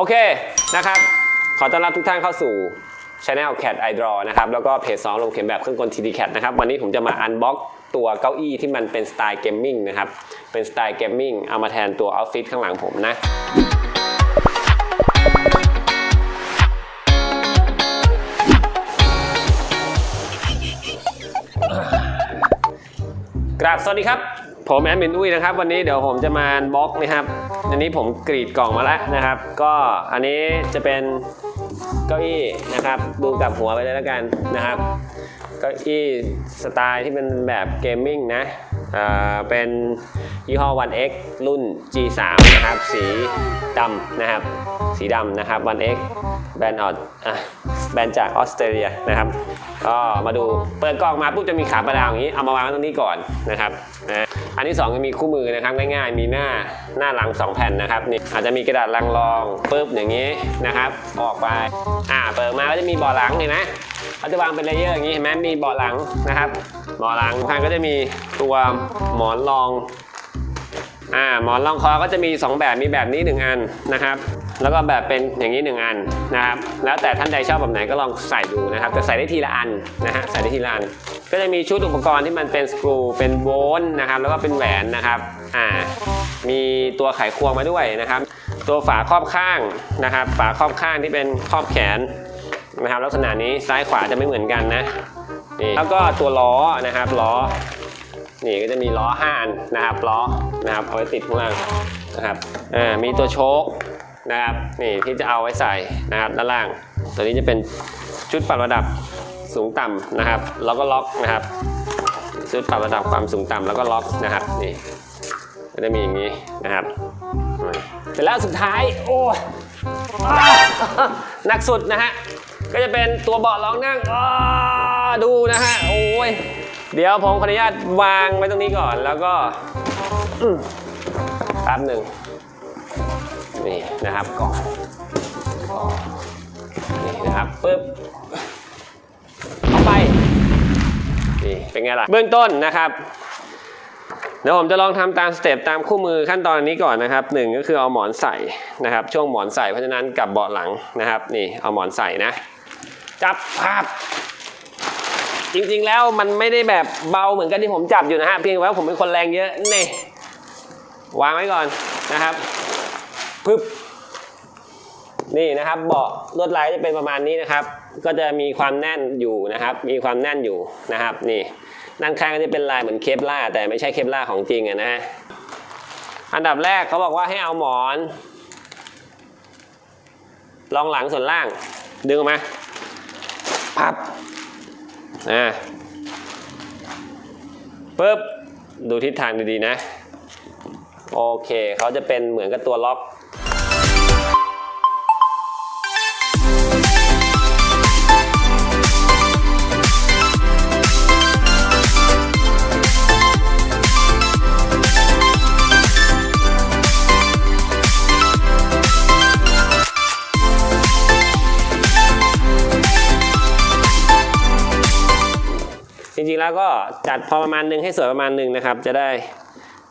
โอเคนะครับ ขอต้อนรับทุกท่านเข้าสู่ Channel Cat i Draw นะครับ แล้วก็เพจสองลงเขียนแบบเครื่องกล TD Cat นะครับ วันนี้ผมจะมาอันบ็อกตัวเก้าอี้ที่มันเป็นสไตล์เกมมิ่งนะครับ เป็นสไตล์เกมมิ่งเอามาแทนตัวออฟฟิศข้างหลังผมนะกราบสวัสดีครับ ผมแอดมินอุ้ยนะครับ วันนี้เดี๋ยวผมจะมาบล็อกนะครับ อันนี้ผมกรีดกล่องมาแล้วนะครับ ก็อันนี้จะเป็นเก้าอี้นะครับ ดูกับหัวไปเลยแล้วกันนะครับ เก้าอี้สไตล์ที่เป็นแบบเกมมิ่งนะ เป็นยี่ห้อ 1X รุ่น G3 นะครับ สีดำนะครับ สีดำนะครับ 1X แบรนด์ออดอะแบรนด์จากออสเตรเลียนะครับก็มาดูเปิดกล่องมาปุ๊บจะมีขาประดาวอย่างนี้ เอามาวางไว้ตรงนี้ก่อนนะครับนะอันที่สองจะมีคู่มือนะครับง่ายๆ มีหน้าหน้าหลังสองแผ่นนะครับนี่อาจจะมีกระดาษรางรองปุ๊บอย่างนี้นะครับออกไปอ่าเปิดมาก็จะมีเบาะหลังเห็นไหมเขาจะวางเป็นเลเยอร์อย่างนี้เห็นไหมมีเบาะหลังนะครับ เบาะหลังข้างก็จะมีตัวหมอนรองอ่าหมอนรองคอก็จะมี 2 แบบมีแบบนี้ 1 อันนะครับ แล้วก็แบบเป็นอย่างนี้ 1 อันนะครับ แล้วแต่ท่านใดชอบแบบไหนก็ลองใส่ดูนะครับแต่ใส่ได้ทีละอันนะฮะใส่ได้ทีละอัน ก็จะมีชุดอุปกรณ์ที่มันเป็นสกรูเป็นโวลต์นะครับแล้วก็เป็นแหวนนะครับอ่ามีตัวไขควงมาด้วยนะครับ ตัวฝาครอบข้างนะครับ ฝาครอบข้างที่เป็นครอบแขนนะครับ ลักษณะนี้ซ้ายขวาจะไม่เหมือนกันนะ นี่แล้วก็ตัวล้อนะครับล้อ นี่ก็จะมีล้อ5อันนะครับล้อนะครับเอาไว้ติดข้างล่างนะครับอ่ามีตัวโชคนะครับนี่ที่จะเอาไว้ใส่นะครับด้านล่าง ตัวนี้จะเป็นชุดปรับระดับสูงต่ำนะครับ แล้วก็ล็อกนะครับ ชุดปรับระดับความสูงต่ำแล้วก็ล็อกนะครับนี่ก็จะมีอย่างนี้นะครับเสร็จแล้วสุดท้ายโอ้ยหนักสุดนะฮะก็จะเป็นตัวเบาะรองนั่งอ ดูนะฮะ โอ้ย เดี๋ยวผมขออนุญาตวางไว้ตรงนี้ก่อน แล้วก็อืมแป๊บหนึ่งนี่นะครับก่อนนี่นะครับปึ๊บเอาไป นี่เป็นไงล่ะ เบื้องต้นนะครับเดี๋ยวผมจะลองทำตามสเต็ปตามคู่มือขั้นตอนนี้ก่อนนะครับหนึ่งก็คือเอาหมอนใส่นะครับ ช่วงหมอนใส่เพราะฉะนั้นกับเบาะหลังนะครับ นี่เอาหมอนใส่นะ จับภาพ จริงๆแล้วมันไม่ได้แบบเบาเหมือนกันที่ผมจับอยู่นะฮะเพียงแต่ว่าผมเป็นคนแรงเยอะนี่วางไว้ก่อนนะครับปึ๊บนี่นะครับเบาะลวดลายจะเป็นประมาณนี้นะครับ ก็จะมีความแน่นอยู่นะครับ มีความแน่นอยู่นะครับ นี่ด้านข้างก็จะเป็นลายเหมือนเคปล่าแต่ไม่ใช่เคปล่าของจริงอะนะฮะอันดับแรกเขาบอกว่าให้เอาหมอนรองหลังส่วนล่างดึงออกมาพับ นะปึ๊บดูทิศทางดีๆนะ โอเคเขาจะเป็นเหมือนกับตัวล็อก แล้วก็จัดพอประมาณหนึงให้สวยประมาณหนึงนะครับ จะได้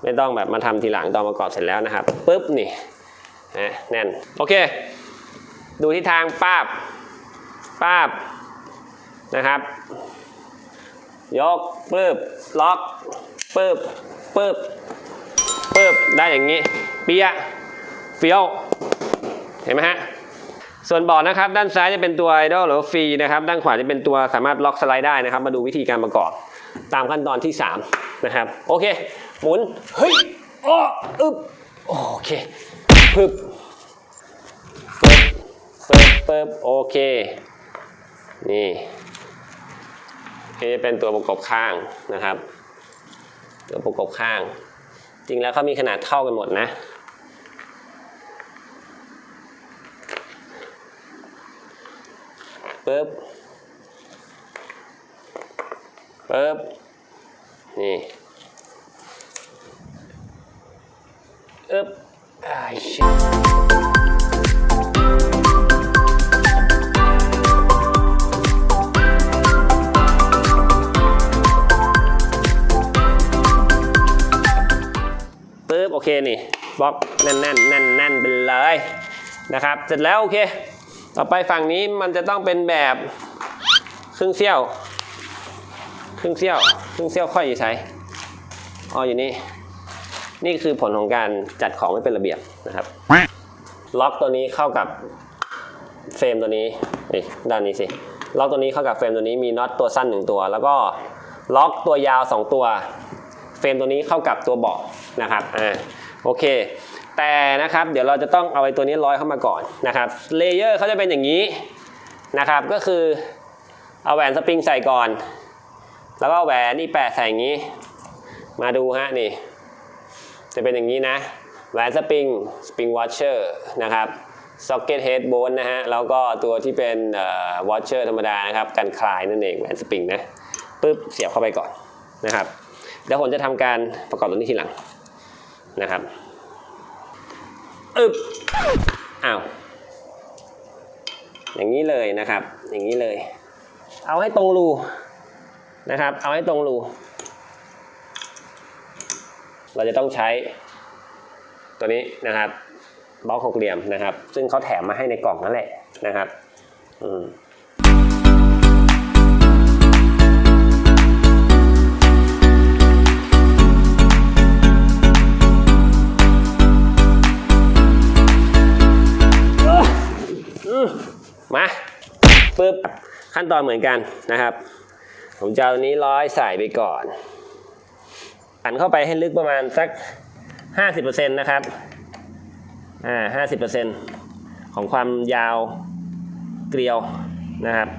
ไม่ต้องแบบมาทำทีหลังตอนประกอบเสร็จแล้วนะครับปุ๊บนี่นะแน่นโอเค ดูที่ทางป้าบป้าบนะครับ ยกปึ๊บล็อกปึ๊บปึ๊บปึ๊บได้อย่างนี้ เปียเฟี้ยวเห็นไหมฮะ ส่วนเบาะนะครับด้านซ้ายจะเป็นตัวไอดอลหรือฟรีนะครับด้านขวาจะเป็นตัวสามารถล็อกสไลด์ได้นะครับ มาดูวิธีการประกอบตามขั้นตอนที่ 3 นะครับ โอเค หมุน เฮ้ยอ้ออึบโอเคปึ๊บปึ๊บปึ๊บปึ๊บโอเค นี่นี่จะเป็นตัวประกอบข้างนะครับ ตัวประกอบข้าง จริงแล้วเขามีขนาดเท่ากันหมดนะ ปึ๊บปึ๊บนี่อึ๊บอ้ายชิปึ๊บโอเคนี่บล็อกแน่นแน่นแน่นแน่นๆไปเลยนะครับ เสร็จแล้วโอเค ต่อไปฝั่งนี้มันจะต้องเป็นแบบครึ่งเสี้ยว ครึ่งเสี้ยว ครึ่งเสี้ยวค่อยอยู่ใช้อ๋ออยู่นี่ นี่คือผลของการจัดของไม่เป็นระเบียบนะครับ ล็อกตัวนี้เข้ากับเฟรมตัวนี้นี่ด้านนี้สิ ล็อกตัวนี้เข้ากับเฟรมตัวนี้มีน็อตตัวสั้นหนึ่งตัว แล้วก็ล็อกตัวยาวสองตัว เฟรมตัวนี้เข้ากับตัวเบาะนะครับ อ่า โอเค แต่นะครับเดี๋ยวเราจะต้องเอาไอ้ตัวนี้ร้อยเข้ามาก่อนนะครับเลเยอร์เขาจะเป็นอย่างนี้นะครับก็คือเอาแหวนสปริงใส่ก่อน แล้วก็แหวนนี่แปะใส่อย่างนี้ มาดูฮะนี่ จะเป็นอย่างนี้นะ แหวนสปริงสปริงวอชเชอร์นะครับซ็อกเก็ตเฮดโบนนะฮะ แล้วก็ตัวที่เป็นวอชเชอร์ธรรมดานะครับ กันคลายนั่นเองแหวนสปริงนะปึ๊บเสียบเข้าไปก่อนนะครับ เดี๋ยวผมจะทำการประกอบตัวนี้ทีหลังนะครับ อึบอ้าวอย่างนี้เลยนะครับ อย่างนี้เลย เอาให้ตรงรูนะครับ เอาให้ตรงรู เราจะต้องใช้ตัวนี้นะครับบล็อกหกเหลี่ยมนะครับ ซึ่งเขาแถมมาให้ในกล่องนั่นแหละนะครับ อืม ขั้นตอนเหมือนกันนะครับ ผมจะเอาตัวนี้ร้อยใส่ไปก่อนอันเข้าไปให้ลึกประมาณสัก 50%นะครับอ่า50%ของความยาวเกลียวนะครับ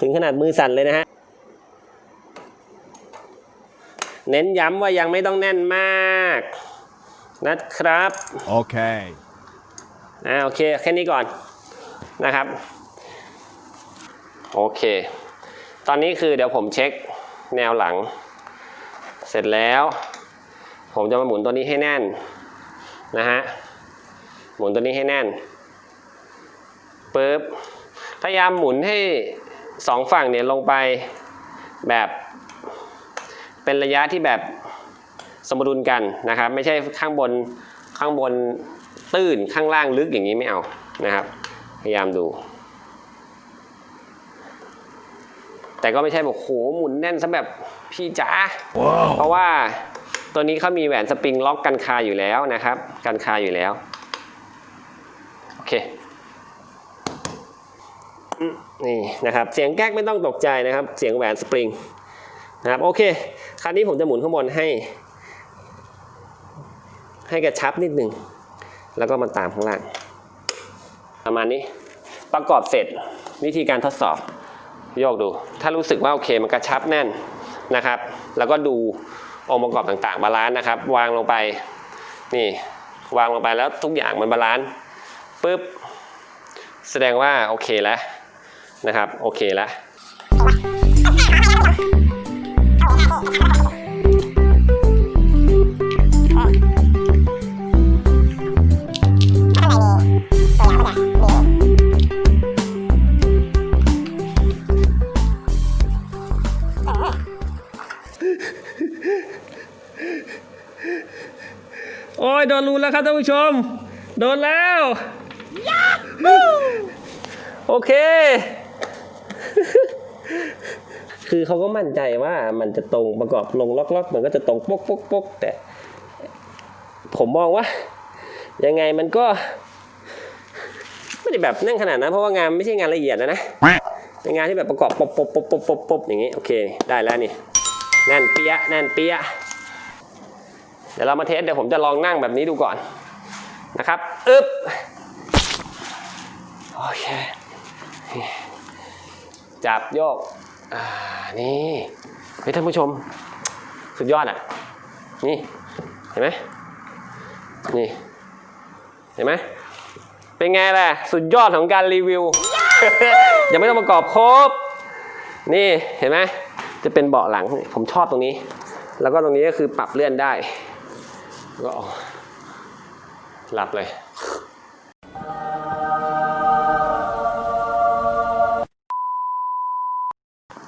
ถึงขนาดมือสั่นเลยนะฮะเน้นย้ำว่ายังไม่ต้องแน่นมากนะครับ Okay. อ่าโอเค แค่นี้ก่อนนะครับ โอเค ตอนนี้คือเดี๋ยวผมเช็คแนวหลัง เสร็จแล้ว ผมจะมาหมุนตัวนี้ให้แน่นนะฮะ หมุนตัวนี้ให้แน่นปึ๊บ พยายามหมุนให้สองฝั่งเนี่ยลงไปแบบเป็นระยะที่แบบสมดุลกันนะครับ ไม่ใช่ข้างบนข้างบนตื้นข้างล่างลึกอย่างนี้ไม่เอานะครับ พยายามดู แต่ก็ไม่ใช่บอกโหหมุนแน่นซะแบบพี่จ๋าเพราะว่าตัวนี้เขามีแหวนสปริงล็อกกันคาอยู่แล้วนะครับกันคาอยู่แล้วโอเคอืมนี่นะครับเสียงแก๊กไม่ต้องตกใจนะครับ เสียงแหวนสปริงนะครับโอเคคราวนี้ผมจะหมุนข้างบนให้ ให้กระชับนิดหนึ่งแล้วก็มาตามข้างล่างประมาณนี้ประกอบเสร็จวิธีการทดสอบ โยกดู ถ้ารู้สึกว่าโอเคมันกระชับแน่นนะครับ แล้วก็ดูองค์ประกอบต่างๆบาลานซ์นะครับ วางลงไปนี่วางลงไปแล้วทุกอย่างมันบาลานซ์ปุ๊บแสดงว่าโอเคแล้วนะครับ โอเคแล้ว แล้วครับท่านผู้ชม โดนแล้วโอเค คือเขาก็มั่นใจว่ามันจะตรงประกอบลงล็อกๆมันก็จะตรงปกปกปกแต่ ผมมองว่า ยังไงมันก็ ไม่ได้แบบนั่งขนาดนั้นเพราะว่างานไม่ใช่งานละเอียดนะนะเป็นงานที่แบบประกอบปบปบปบปบปบปบอย่างนี้โอเค ได้แล้วนี่แน่นเปียะแน่นเปียะ เดี๋ยวเรามาเทสเดี๋ยวผมจะลองนั่งแบบนี้ดูก่อนนะครับอึ๊บโอเคจับโยกอ่านี่เฮ้ยท่านผู้ชม สุดยอดอะ นี่เห็นไหมนี่เห็นไหมเป็นไงล่ะ สุดยอดของการรีวิว ยังไม่ต้องประกอบครบ นี่เห็นไหมจะเป็นเบาะหลังผมชอบตรงนี้ แล้วก็ตรงนี้ก็คือปรับเลื่อนได้ ก็หลับเลย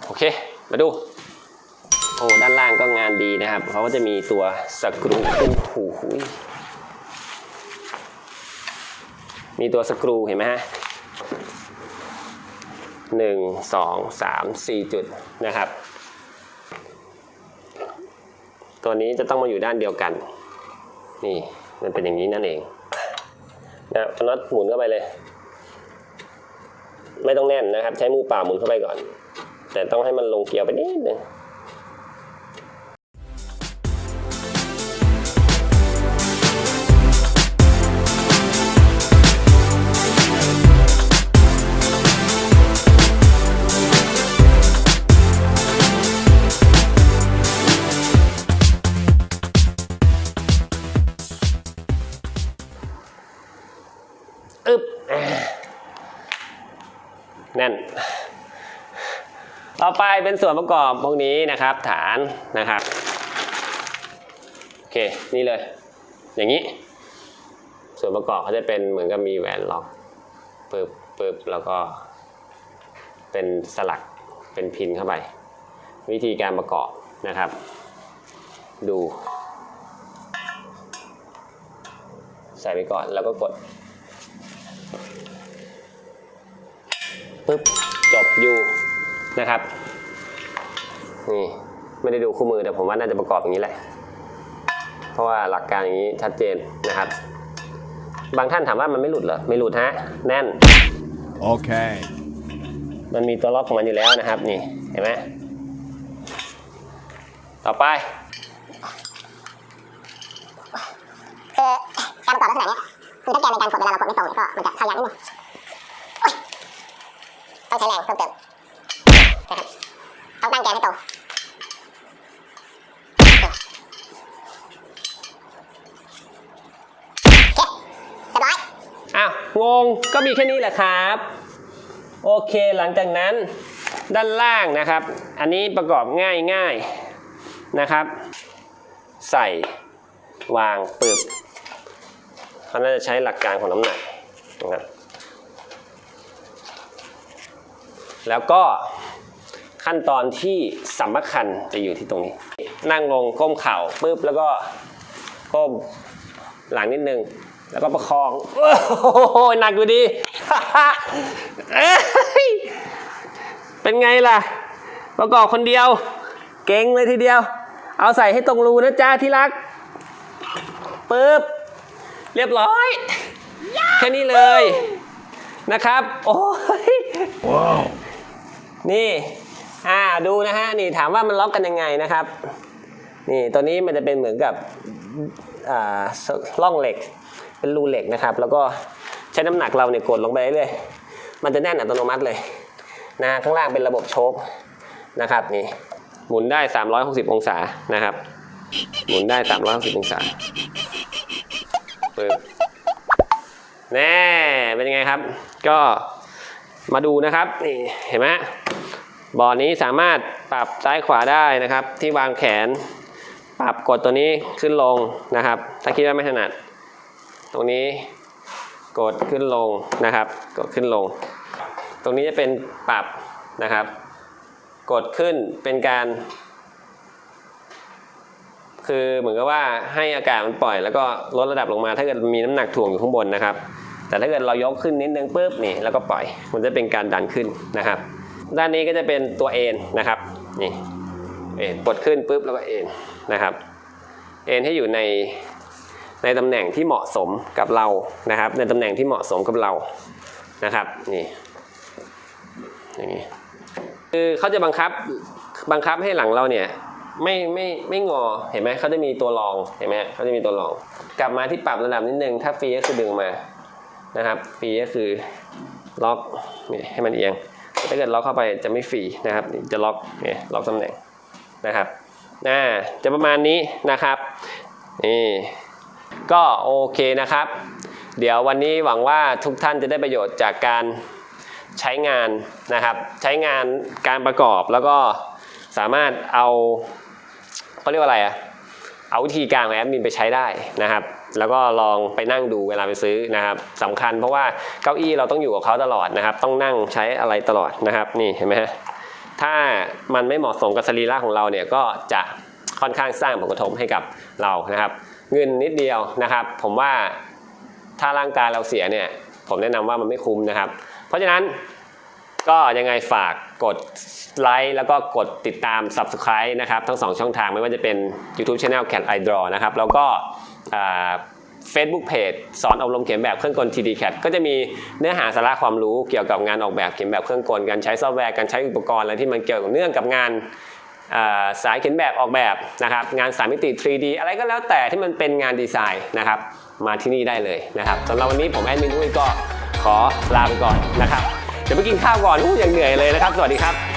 โอเค มาดูโอ้ด้านล่างก็งานดีนะครับ เขาก็จะมีตัวสกรูคู่หูหุยมีตัวสกรูเห็นไหมฮะหนึ่งสองสามสี่จุดนะครับ ตัวนี้จะต้องมาอยู่ด้านเดียวกัน นี่มันเป็นอย่างนี้นั่นเองนะน็อตหมุนเข้าไปเลย ไม่ต้องแน่นนะครับ ใช้มือเปล่าหมุนเข้าไปก่อน แต่ต้องให้มันลงเกลียวไปนิดนึง น่น ต่อไปเป็นส่วนประกอบพวกนี้นะครับ ฐานนะครับ โอเค นี่เลย อย่างนี้ ส่วนประกอบเขาจะเป็นเหมือนกับมีแหวนล็อกปึ๊บปึ๊บแล้วก็เป็นสลักเป็นพินเข้าไป วิธีการประกอบนะครับ ดูใส่ไปก่อนแล้วก็กด ปึ๊บจบอยู่นะครับนี่ไม่ได้ดูคู่มือแต่ผมว่าน่าจะประกอบอย่างนี้แหละ เพราะว่าหลักการอย่างนี้ชัดเจนนะครับ บางท่านถามว่ามันไม่หลุดเหรอ ไม่หลุดฮะ แน่น Okay. มันมีตัวล็อกของมันอยู่แล้วนะครับ นี่ เห็นไหมต่อไปคือการประกอบลักษณะเนี้ยคือถ้าแกนเป็นการกดเวลาเรากดไม่ตรงเนี่ยก็มันจะเข้ายากนิดนึงโอ๊ย ต้องใช้แรงเพิ่มเติมนะครับต้องตั้งแกนให้ตรงโอเคเรียบร้อยอ้าว งง ก็มีแค่นี้แหละครับ โอเค หลังจากนั้นด้านล่างนะครับ อันนี้ประกอบง่ายง่ายนะครับ ใส่วางปึบเขาน่าจะใช้หลักการของน้ำหนักนะครับ แล้วก็ขั้นตอนที่สำคัญจะอยู่ที่ตรงนี้ นั่งลงก้มเข่าปุ๊บแล้วก็ก้มหลังนิดนึง แล้วก็ประคอง โอ้โหหนักอยู่ดี เป็นไงล่ะ ประกอบคนเดียว เก่งเลยทีเดียว เอาใส่ให้ตรงรูนะจ้าที่รักปึ๊บ เรียบร้อย แค่นี้เลยนะครับ โอ้ย Wow. นี่อ่าดูนะฮะนี่ถามว่ามันล็อกกันยังไงนะครับ นี่ตัวนี้มันจะเป็นเหมือนกับอ่าร่องเหล็ก เป็นรูเหล็กนะครับ แล้วก็ใช้น้ำหนักเราเนี่ยกดลงไปเรื่อยมันจะแน่นอัตโนมัติเลยนะข้างล่างเป็นระบบโชคนะครับนี่หมุนได้ 360 องศานะครับ หมุนได้ 360 องศาปึ๊บแน่เป็นยังไงครับ ก็มาดูนะครับนี่เห็นไหม บอร์ดนี้สามารถปรับซ้ายขวาได้นะครับ ที่วางแขน ปรับกดตัวนี้ขึ้นลงนะครับ ถ้าคิดว่าไม่ถนัด ตรงนี้กดขึ้นลงนะครับ กดขึ้นลง ตรงนี้จะเป็นปรับนะครับ กดขึ้นเป็นการ คือเหมือนกับว่าให้อากาศมันปล่อย แล้วก็ลดระดับลงมา ถ้าเกิดมีน้ำหนักถ่วงอยู่ข้างบนนะครับ แต่ถ้าเกิดเรายกขึ้นนิดนึงปุ๊บนี่แล้วก็ปล่อย มันจะเป็นการดันขึ้นนะครับ ด้านนี้ก็จะเป็นตัวเอ็นนะครับนี่เอ็นกดขึ้นปุ๊บแล้วก็เอ็นนะครับเอ็นให้อยู่ในในตำแหน่งที่เหมาะสมกับเรานะครับ ในตำแหน่งที่เหมาะสมกับเรานะครับนี่อย่างนี้คือเขาจะบังคับบังคับให้หลังเราเนี่ยไม่ไม่ไม่งอเห็นไหมเขาจะมีตัวรองเห็นไหมเขาจะมีตัวรอง กลับมาที่ปรับระดับนิดนึงถ้าฟรีก็คือดึงมานะครับฟรีก็คือล็อกให้มันเอียง ถ้าเกิดล็อกเข้าไปจะไม่ฟรีนะครับ จะล็อกเนี่ยล็อกตำแหน่งนะครับน่าจะประมาณนี้นะครับนี่ก็โอเคนะครับ เดี๋ยววันนี้หวังว่าทุกท่านจะได้ประโยชน์จากการใช้งานนะครับ ใช้งานการประกอบแล้วก็สามารถเอาเขาเรียกว่าอะไรอะเอาวิธีการของแอดมินไปใช้ได้นะครับ แล้วก็ลองไปนั่งดูเวลาไปซื้อนะครับสำคัญเพราะว่าเก้าอี้เราต้องอยู่กับเขาตลอดนะครับ ต้องนั่งใช้อะไรตลอดนะครับนี่เห็นไหมฮะถ้ามันไม่เหมาะสมกับสรีระของเราเนี่ยก็จะค่อนข้างสร้างผลกระทบให้กับเรานะครับ เงินนิดเดียวนะครับ ผมว่าถ้าร่างกายเราเสียเนี่ย ผมแนะนำว่ามันไม่คุ้มนะครับ เพราะฉะนั้นก็ยังไงฝากกดไลค์แล้วก็กดติดตาม Subscribe นะครับ ทั้ง 2 ช่องทางไม่ว่าจะเป็น YouTube Channel Cat i Draw นะครับ แล้วก็ อ่า Facebook Page สอนอบรมเขียนแบบเครื่องกล TD Cat ก็จะมีเนื้อหาสาระความรู้เกี่ยวกับงานออกแบบเขียนแบบเครื่องกล การใช้ซอฟต์แวร์การใช้อุปกรณ์อะไรที่มันเกี่ยวกับเนื่องกับงานสายเขียนแบบออกแบบนะครับงานสามมิติ 3D อะไรก็แล้วแต่ที่มันเป็นงานดีไซน์นะครับมาที่นี่ได้เลยนะครับสำหรับวันนี้ผมแอดมินอุ้ยก็ขอลาไปก่อนนะครับเดี๋ยวไปกินข้าวก่อนอู้ยังเหนื่อยเลยนะครับ สวัสดีครับ